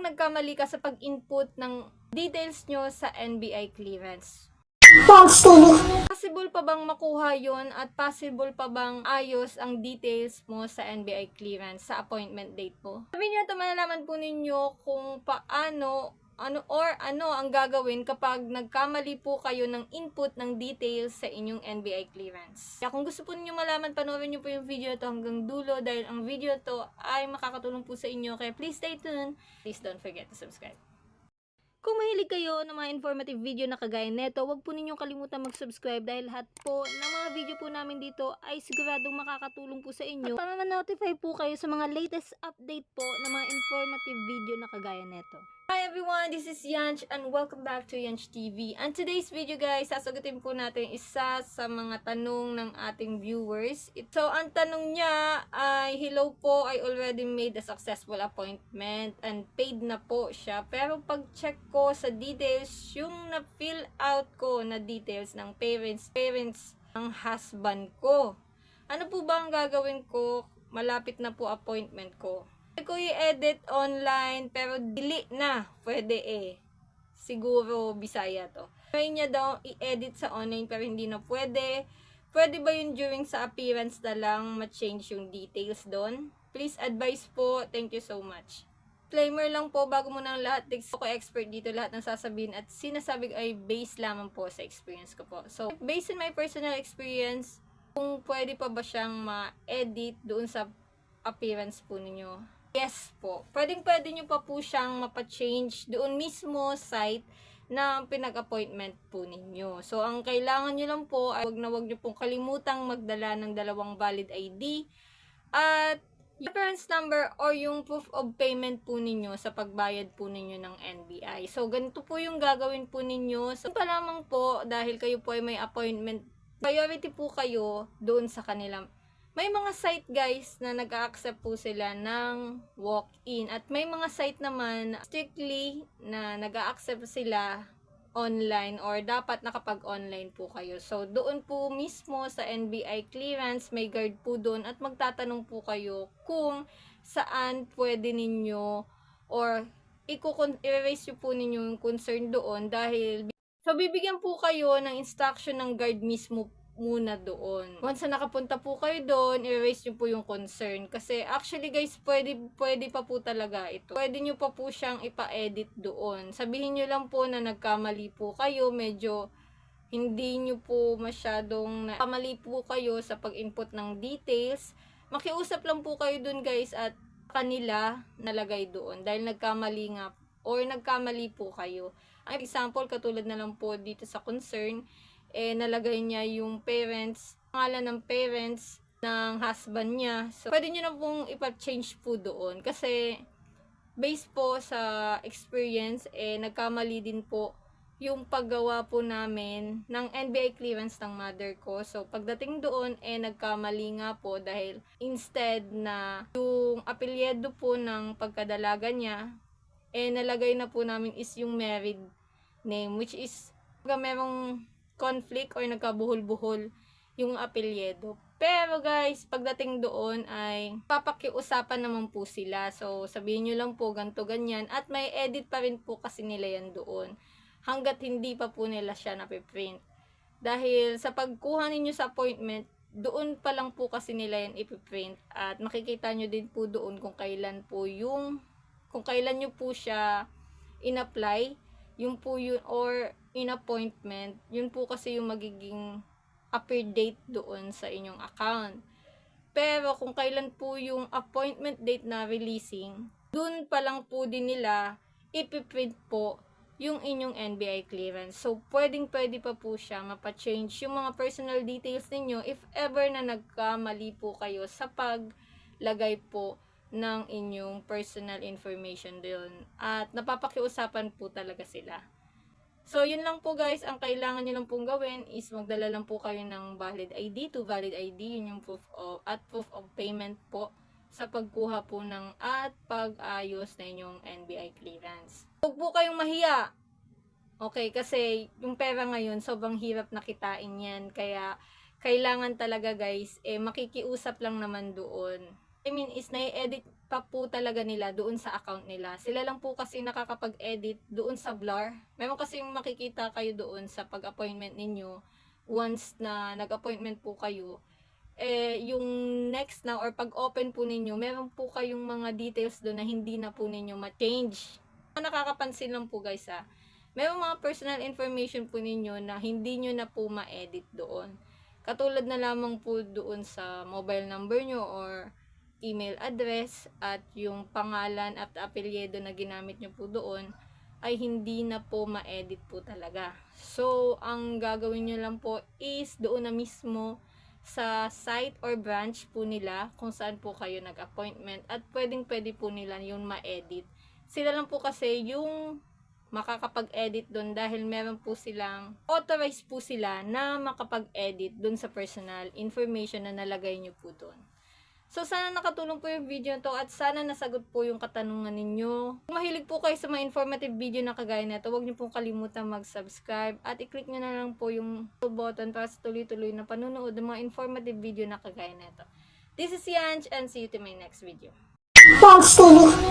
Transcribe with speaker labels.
Speaker 1: kapag nagkamali ka sa pag-input ng details nyo sa NBI clearance. Possible pa bang makuha yon at possible pa bang ayos ang details mo sa NBI clearance sa appointment date mo? Sabihin nyo ito, malalaman po ninyo kung paano ano or ano ang gagawin kapag nagkamali po kayo ng input ng details sa inyong NBI clearance. Kaya kung gusto po ninyo malaman, panoorin nyo po yung video to hanggang dulo dahil ang video to ay makakatulong po sa inyo. Kaya please stay tuned. Please don't forget to subscribe. Kung mahilig kayo ng mga informative video na kagaya neto, huwag po ninyong kalimutan mag-subscribe dahil lahat po ng mga video po namin dito ay siguradong makakatulong po sa inyo. At para ma-notify po kayo sa mga latest update po ng mga informative video na kagaya neto. Hi everyone, this is Yanch and welcome back to Yanch TV. And today's video guys, sasagutin po natin isa sa mga tanong ng ating viewers. So, ang tanong niya ay, hello po, I already made a successful appointment and paid na po siya. Pero pag check ko sa details, yung na-fill out ko na details ng parents, parents ng husband ko. Ano po ba ang gagawin ko? Malapit na po appointment ko. Ko i-edit online pero dili na. Pwede eh. Siguro Bisaya to. Try niya daw i-edit sa online pero hindi na pwede. Pwede ba yun during sa appearance na lang ma-change yung details doon? Please advise po. Thank you so much. Disclaimer lang po bago mo ng lahat. Di ako expert dito lahat ng sasabihin at sinasabi ko ay based lamang po sa experience ko po. So, based on my personal experience, kung pwede pa ba siyang ma-edit doon sa appearance po ninyo. Yes po. Pwedeng pwede nyo pa po siyang mapa-change doon mismo site na pinag-appointment po ninyo. So, ang kailangan nyo lang po ay wag na wag nyo pong kalimutang magdala ng dalawang valid ID at reference number or yung proof of payment po ninyo sa pagbayad po ninyo ng NBI. So, ganito po yung gagawin po ninyo. So, pa lamang po, dahil kayo po ay may appointment, priority po kayo doon sa kanila. May mga site guys na nag-accept po sila ng walk-in at may mga site naman strictly na nag-accept sila online or dapat nakapag-online po kayo. So, doon po mismo sa NBI clearance, may guard po doon at magtatanong po kayo kung saan pwede ninyo or i-raise nyo po ninyo yung concern doon dahil So, bibigyan po kayo ng instruction ng guard mismo muna doon. Once na nakapunta po kayo doon, i-raise nyo po yung concern. Kasi actually guys, pwede, pwede pa po talaga ito. Pwede nyo pa po siyang ipa-edit doon. Sabihin nyo lang po na nagkamali po kayo, medyo hindi nyo po masyadong nakamali po kayo sa pag-input ng details. Makiusap lang po kayo doon guys at kanila nalagay doon dahil nagkamali nga or nagkamali po kayo. Ang example, katulad na lang po dito sa concern, eh, nalagay niya yung parents, pangalan ng parents ng husband niya. So, pwede nyo na pong ipa-change po doon. Kasi, based po sa experience, eh, nagkamali din po yung paggawa po namin ng NBI clearance ng mother ko. So, pagdating doon, eh, nagkamali nga po dahil instead na yung apelyido po ng pagkadalaga niya, eh, nalagay na po namin is yung married name, which is, merong conflict or nagkabuhol-buhol yung apelyido. Pero guys, pagdating doon ay papakiusapan naman po sila. So, sabihin nyo lang po ganto ganyan. At may edit pa rin po kasi nila yan doon. Hanggat hindi pa po nila siya napiprint. Dahil sa pagkuha ninyo sa appointment, doon pa lang po kasi nila yan ipiprint. At makikita nyo din po doon kung kailan po yung, kung kailan nyo po siya in-apply yung po yun, or in appointment, yun po kasi yung magiging appear date doon sa inyong account. Pero kung kailan po yung appointment date na releasing, dun pa lang po din nila ipiprint po yung inyong NBI clearance. So, pwedeng pwede pa po siya mapa-change yung mga personal details ninyo if ever na nagkamali po kayo sa paglagay po ng inyong personal information doon. At napapakiusapan po talaga sila. So, yun lang po guys. Ang kailangan nyo lang pong gawin is magdala lang po kayo ng valid ID to valid ID. Yun yung proof of, at proof of payment po sa pagkuha po ng at pag-ayos na inyong NBI clearance. Huwag po kayong mahiya. Okay, kasi yung pera ngayon, sobrang hirap nakitain yan. Kaya, kailangan talaga guys, eh, makikiusap lang naman doon I mean is nai-edit pa po talaga nila doon sa account nila. Sila lang po kasi nakakapag-edit doon sa blur. Meron kasi makikita kayo doon sa pag-appointment ninyo once na nag-appointment po kayo. Eh, yung next na or pag-open po ninyo, meron po kayong mga details doon na hindi na po ninyo ma-change. Ang Nakakapansin lang po guys ha. Meron mga personal information po ninyo na hindi nyo na po ma-edit doon. Katulad na lamang po doon sa mobile number nyo or email address at yung pangalan at apelyido na ginamit nyo po doon ay hindi na po ma-edit po talaga. So, ang gagawin nyo lang po is doon na mismo sa site or branch po nila kung saan po kayo nag-appointment at pwedeng pwede po nila yung ma-edit. Sila lang po kasi yung makakapag-edit doon dahil meron po silang authorized po sila na makapag-edit doon sa personal information na nalagay nyo po doon. So, sana nakatulong po yung video na to at sana nasagot po yung katanungan ninyo. Kung mahilig po kayo sa mga informative video na kagaya nito, huwag niyo pong kalimutan mag-subscribe at i-click nyo na lang po yung button para sa tuloy-tuloy na panunood ng mga informative video na kagaya nito. This is Yanch and see you to my next video.
Speaker 2: Thanks, TV.